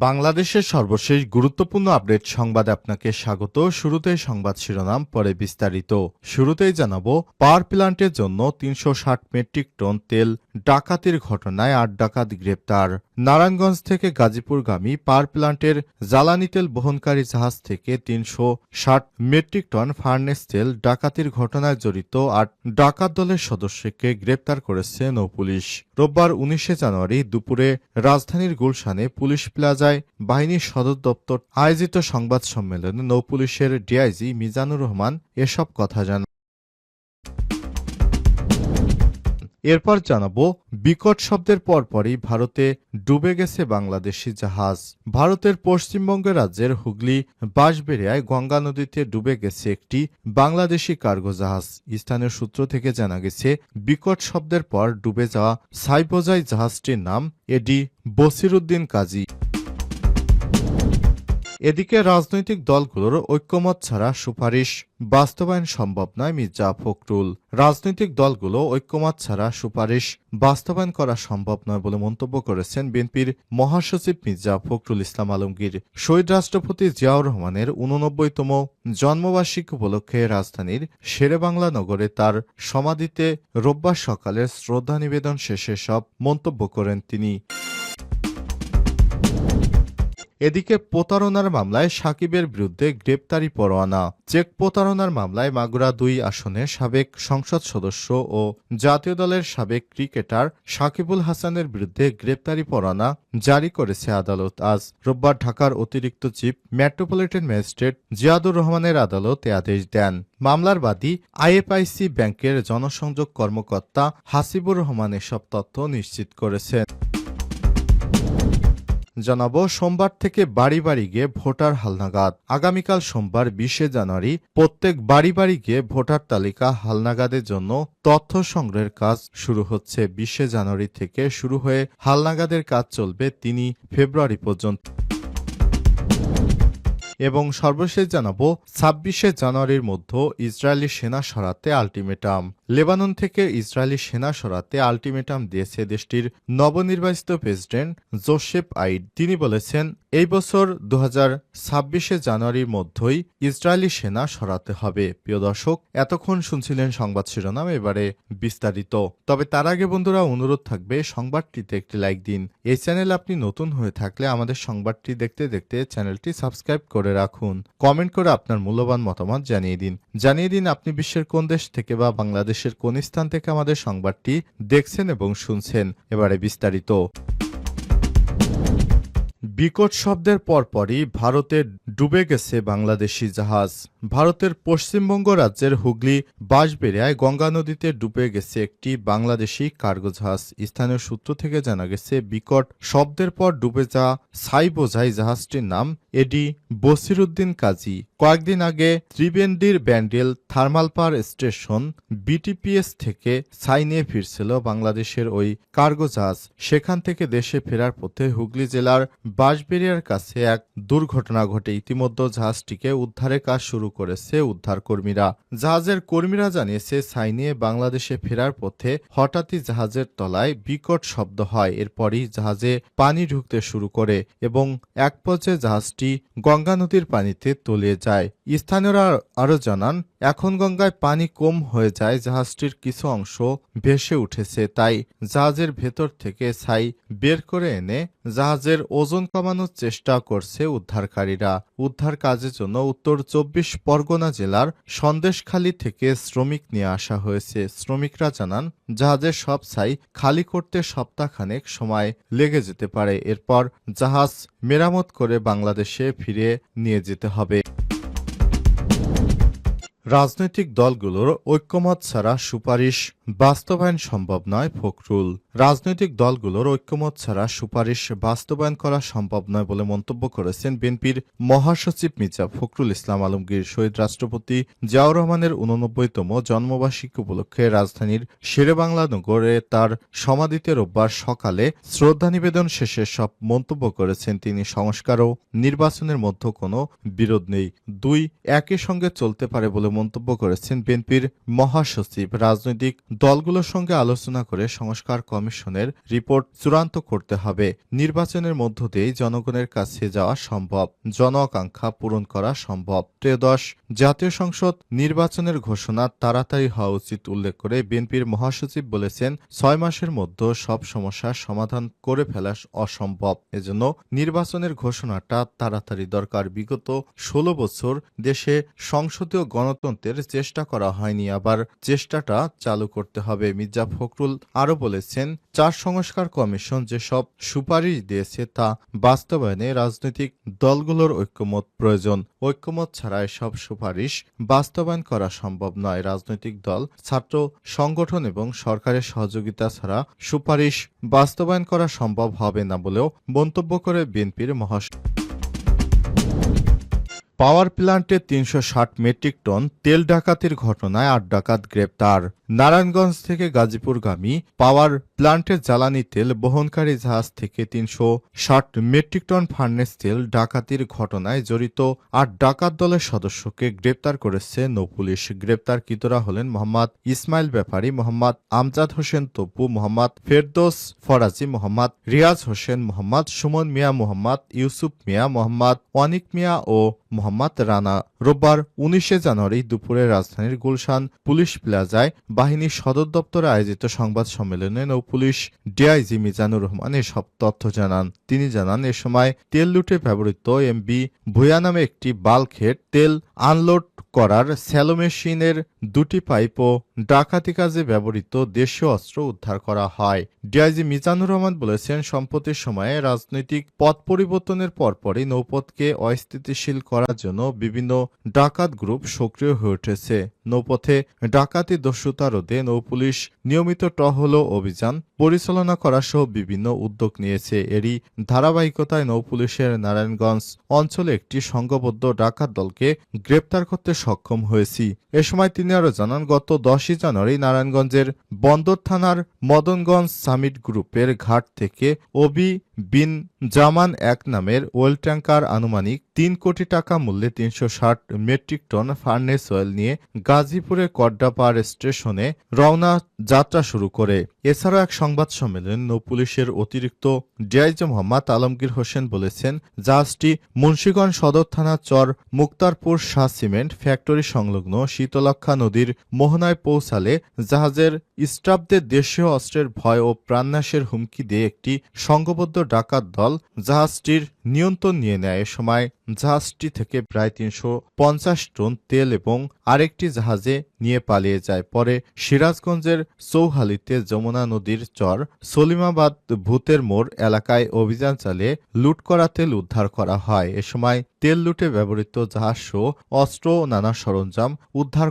বাংলাদেশের সর্বশেষ গুরুত্বপূর্ণ আপডেট সংবাদে আপনাকে স্বাগত। শুরুতেই সংবাদ শিরোনাম, পরে বিস্তারিত। শুরুতেই জানাব, পাওয়ার প্ল্যান্টের জন্য তিনশো ষাট মেট্রিক টন তেল ডাকাতির ঘটনায় আট ডাকাত গ্রেপ্তার। নারায়ণগঞ্জ থেকে গাজীপুরগামী পাওয়ার প্লান্টের জ্বালানি তেল বহনকারী জাহাজ থেকে তিনশো ষাট মেট্রিক টন ফার্নেস তেল ডাকাতির ঘটনায় জড়িত আট ডাকাত দলের সদস্যকে গ্রেপ্তার করেছে নৌপুলিশ রোববার উনিশে জানুয়ারি দুপুরে রাজধানীর গুলশানে পুলিশ প্লাজায় বাহিনীর সদর দপ্তর আয়োজিত সংবাদ সম্মেলনে নৌপুলিশের ডিআইজি মিজানুর রহমান এসব কথা জানান। এরপর জানাব, বিকট শব্দের পরপরই ভারতে ডুবে গেছে বাংলাদেশি জাহাজ। ভারতের পশ্চিমবঙ্গ রাজ্যের হুগলি, বাঁশবেড়িয়ায় গঙ্গা নদীতে ডুবে গেছে একটি বাংলাদেশি কার্গো জাহাজ। স্থানীয় সূত্র থেকে জানা গেছে, বিকট শব্দের পর ডুবে যাওয়া সাইবোজাই জাহাজটির নাম এডি বসিরুদ্দিন কাজী। এদিকে রাজনৈতিক দলগুলোর ঐক্যমত ছাড়া সুপারিশ বাস্তবায়ন সম্ভব নয় মির্জা ফখরুল। রাজনৈতিক দলগুলো ঐক্যমত ছাড়া সুপারিশ বাস্তবায়ন করা সম্ভব নয় বলে মন্তব্য করেছেন বিএনপির মহাসচিব মির্জা ফখরুল ইসলাম আলমগীর। শহীদ রাষ্ট্রপতি জিয়াউর রহমানের উননব্বইতম জন্মবার্ষিকী উপলক্ষে রাজধানীর শেরেবাংলা নগরে তার সমাধিতে রোববার সকালে শ্রদ্ধা নিবেদন শেষে সব মন্তব্য করেন তিনি। এদিকে প্রতারণার মামলায় সাকিবের বিরুদ্ধে গ্রেপ্তারি পরোয়ানা। চেক প্রতারণার মামলায় মাগুরা দুই আসনের সাবেক সংসদ সদস্য ও জাতীয় দলের সাবেক ক্রিকেটার সাকিবুল হাসানের বিরুদ্ধে গ্রেপ্তারি পরোয়ানা জারি করেছে আদালত। আজ রোববার ঢাকার অতিরিক্ত চিফ মেট্রোপলিটন ম্যাজিস্ট্রেট জিয়াদুর রহমানের আদালত আদেশ দেন। মামলার বাদী আইএফআইসি ব্যাংকের জনসংযোগ কর্মকর্তা হাসিবুর রহমান এসব তথ্য নিশ্চিত করেছেন। জানাব, সোমবার থেকে বাড়ি বাড়ি গিয়ে ভোটার হালনাগাদ। আগামীকাল সোমবার বিশে জানুয়ারি প্রত্যেক বাড়ি বাড়ি গিয়ে ভোটার তালিকা হালনাগাদের জন্য তথ্য সংগ্রহের কাজ শুরু হচ্ছে। বিশে জানুয়ারি থেকে শুরু হয়ে হালনাগাদের কাজ চলবে তিনি ফেব্রুয়ারি পর্যন্ত। এবং সর্বশেষ জানাব, ছাব্বিশে জানুয়ারির মধ্যে ইসরায়েলি সেনা সরাতে আলটিমেটাম। লেবানন থেকে ইসরায়েলি সেনা সরাতে আলটিমেটাম দিয়েছে দেশটির নবনির্বাচিত প্রেসিডেন্ট জোসেফ আইড। তিনি বলেছেন এই বছর দু ছাব্বিশে জানুয়ারির মধ্যেই ইসরায়েলি সেনা সরাতে হবে। প্রিয় দর্শক, এতক্ষণ শুনছিলেন সংবাদ শিরোনাম, এবারে বিস্তারিত। তবে তার আগে বন্ধুরা, অনুরোধ থাকবে, সংবাদটিতে একটি লাইক দিন। এই চ্যানেল আপনি নতুন হয়ে থাকলে আমাদের সংবাদটি দেখতে দেখতে চ্যানেলটি সাবস্ক্রাইব করে রাখুন। কমেন্ট করে আপনার মূল্যবান মতামত জানিয়ে দিন। জানিয়ে দিন আপনি বিশ্বের কোন দেশ থেকে বা বাংলাদেশের কোন স্থান থেকে আমাদের সংবাদটি দেখছেন এবং শুনছেন। এবারে বিস্তারিত। বিকট শব্দের পরপরই ভারতে ডুবে গেছে বাংলাদেশি জাহাজ। ভারতের পশ্চিমবঙ্গ রাজ্যের হুগলি বাঁশবেড়িয়ায় গঙ্গা নদীতে ডুবে গেছে একটি বাংলাদেশি কার্গো জাহাজ। স্থানীয় সূত্র থেকে জানা গেছে, বিকট শব্দের পর ডুবে যাওয়া সাই বোঝাই জাহাজটির নাম এডি বসিরুদ্দিন কাজী। কয়েকদিন আগে ত্রিবেন্ডির Bandel thermal power station BTPS থেকে ছাই নিয়ে ফিরছিল বাংলাদেশের ওই কার্গো জাহাজ। সেখান থেকে দেশে ফেরার পথে হুগলি জেলার বাঁশবেড়িয়ার কাছে এক দুর্ঘটনা ঘটে। ইতিমধ্যে জাহাজটিকে উদ্ধারের কাজ শুরু করেছে উদ্ধার কর্মীরা জাহাজের কর্মীরা জানিয়েছে ছাই নিয়ে বাংলাদেশে ফেরার পথে হঠাৎই জাহাজের তলায় বিকট শব্দ হয়। এরপরই জাহাজে পানি ঢুকতে শুরু করে এবং এক পর্যায়ে জাহাজটি গঙ্গা নদীর পানিতে তলিয়ে যায়। স্থানীয়রা আরও জানান এখন গঙ্গায় পানি কম হয়ে যায়, জাহাজটির কিছু অংশ ভেসে উঠেছে, তাই জাহাজের ভেতর থেকে ছাই বের করে এনে জাহাজের ওজন কমানোর চেষ্টা করছে উদ্ধারকারীরা। উদ্ধার কাজের জন্য উত্তর চব্বিশ পরগনা জেলার সন্দেশখালী থেকে শ্রমিক নিয়ে আসা হয়েছে। শ্রমিকরা জানান, জাহাজের সব ছাই খালি করতে সপ্তাহখানেক সময় লেগে যেতে পারে। এরপর জাহাজ মেরামত করে বাংলাদেশে ফিরে নিয়ে যেতে হবে। রাজনৈতিক দলগুলোর ঐক্যমত ছাড়া সুপারিশ বাস্তবায়ন সম্ভব নয়, ফখরুল। রাজনৈতিক দলগুলোর ঐক্যমত ছাড়া সুপারিশ বাস্তবায়ন করা সম্ভব নয় বলে মন্তব্য করেছেন বিএনপির মহাসচিব মির্জা ফখরুল ইসলাম আলমগীর, শহীদ রাষ্ট্রপতি জিয়াউর রহমানের উননব্বইতম জন্মবার্ষিকী উপলক্ষে রাজধানীর শেরেবাংলা নগরে তার সমাধিতে রোববার সকালে শ্রদ্ধা নিবেদন শেষে সব মন্তব্য করেছেন তিনি। সংস্কার ও নির্বাচনের মধ্যে কোনো বিরোধ নেই। দুই একই সঙ্গে চলতে পারে বলে মন্তব্য করেছেন বিএনপির মহাসচিব। রাজনৈতিক দলগুলোর সঙ্গে আলোচনা করে সংস্কার কমিশনের রিপোর্ট চূড়ান্ত করতে হবে। নির্বাচনের মধ্য দিয়েই জনগণের কাছে যাওয়া সম্ভব। জন আকাঙ্ক্ষা পূরণ করা সম্ভব। ত্রয়োদশ জাতীয় সংসদ নির্বাচনের ঘোষণা তাড়াতাড়ি হওয়া উচিত উল্লেখ করে বিএনপির মহাসচিব বলেছেন, ছয় মাসের মধ্যে সব সমস্যার সমাধান করে ফেলা অসম্ভব। এজন্য নির্বাচনের ঘোষণাটা তাড়াতাড়ি দরকার। বিগত ষোলো বছর দেশে সংসদীয় গণতন্ত্রের চেষ্টা করা হয়নি। আবার চেষ্টাটা চালু করতে হবে। মির্জা ফখরুল আরও বলেছেন, চার সংস্কার কমিশন যেসব সুপারিশ দিয়েছে তা বাস্তবায়নে রাজনৈতিক দলগুলোর ঐক্যমত প্রয়োজন। ঐক্যমত ছাড়া এসব সুপারিশ বাস্তবায়ন করা সম্ভব নয়। রাজনৈতিক দল, ছাত্র সংগঠন এবং সরকারের সহযোগিতা ছাড়া সুপারিশ বাস্তবায়ন করা সম্ভব হবে না বলেও মন্তব্য করে বিএনপির মহাস পাওয়ার প্ল্যান্টে তিনশো ষাট মেট্রিক টন তেল ডাকাতির ঘটনায় আট ডাকাত গ্রেপ্তার। নারায়ণগঞ্জ থেকে গাজীপুরগামী পাওয়ার প্ল্যান্টের জ্বালানি তেল বহনকারী জাহাজ থেকে তিনশো ষাট মেট্রিক টন ফার্নেস তেল ডাকাতির ঘটনায় জড়িত আট ডাকাত দলের সদস্যকে গ্রেপ্তার করেছে নৌপুলিশ গ্রেপ্তারকৃতরা হলেন মোহাম্মদ ইসমাইল ব্যাপারী, মোহাম্মদ আমজাদ হোসেন তপু, মোহাম্মদ ফেরদোস ফরাজি, মোহাম্মদ রিয়াজ হোসেন, মোহাম্মদ সুমন মিয়া, মোহাম্মদ ইউসুফ মিয়া, মোহাম্মদ অনিক মিয়া ও মোহাম্মদ রানা। রোববার উনিশে জানুয়ারি দুপুরে রাজধানীর গুলশান পুলিশ প্লাজায় বাহিনীর সদর দপ্তরে আয়োজিত সংবাদ সম্মেলনে নৌপুলিশ ডিআইজি মিজানুর রহমান এসব তথ্য জানান। তিনি জানান, এ সময় তেল লুটে ব্যবহৃত এমবি ভুয়া নামে একটি বাল্কহেড তেল আনলোড করার স্যালো মেশিনের দুটি পাইপ ও ডাকাতি কাজে ব্যবহৃত দেশীয় অস্ত্র উদ্ধার করা হয়। ডিআইজি মিজানুর রহমান বলেছেন সম্প্রতির সময়ে রাজনৈতিক পথ পরিবর্তনের পরপরই নৌপথকে অস্থিতিশীল করার জন্য বিভিন্ন ডাকাত গ্রুপ সক্রিয় হয়ে উঠেছে। নৌপথে ডাকাতি দস্যুতা রোধে নৌপুলিশ নিয়মিত টহল অভিযান পরিচালনা করা সহ বিভিন্ন উদ্যোগ নিয়েছে। এরই ধারাবাহিকতায় নৌপুলিশের নারায়ণগঞ্জ অঞ্চলে একটি সংঘবদ্ধ ডাকাত দলকে গ্রেপ্তার করতে সক্ষম হয়েছি। এ সময় তিনি আরও জানান, গত দশই জানুয়ারি নারায়ণগঞ্জের বন্দর থানার মদনগঞ্জ সামিট গ্রুপের ঘাট থেকে ওবি বিন জামান এক নামের ওয়েল ট্যাঙ্কার আনুমানিক তিন কোটি টাকা মূল্যে তিনশো ষাট মেট্রিক টন ফার্নেস অয়েল নিয়ে গাজীপুরের কড্ডাপাড় স্টেশনে রওনা যাত্রা শুরু করে। এছাড়া এক সংবাদ সম্মেলনে নৌপুলিশের অতিরিক্ত ডিআইজি মোহাম্মদ আলমগীর হোসেন বলেছেন, জাহাজটি মুন্সীগঞ্জ সদর থানা চর মুক্তারপুর শাহ সিমেন্ট ফ্যাক্টরি সংলগ্ন শীতলক্ষা নদীর মোহনায় পৌঁছালে জাহাজের স্টাফদের দেশীয় অস্ত্রের ভয় ও প্রাণনাশের হুমকি দিয়ে একটি সংঘবদ্ধ ডাকাত দল জাহাজটির নিয়ন্ত্রণ নিয়ে নেয়। এ সময় জাহাজটি থেকে প্রায় তিনশো পঞ্চাশ টন তেল এবং আরেকটি জাহাজে নিয়ে পালিয়ে যায়। পরে সিরাজগঞ্জের চৌহালিতে যমুনা নদীর চর সলিমাবাদ ভূতের মোড় এলাকায় অভিযান চালিয়ে লুট করা তেল উদ্ধার করা হয়। এ সময় তেল লুটে ব্যবহৃত জাহাজ সহ অস্ত্র ও নানা সরঞ্জাম উদ্ধার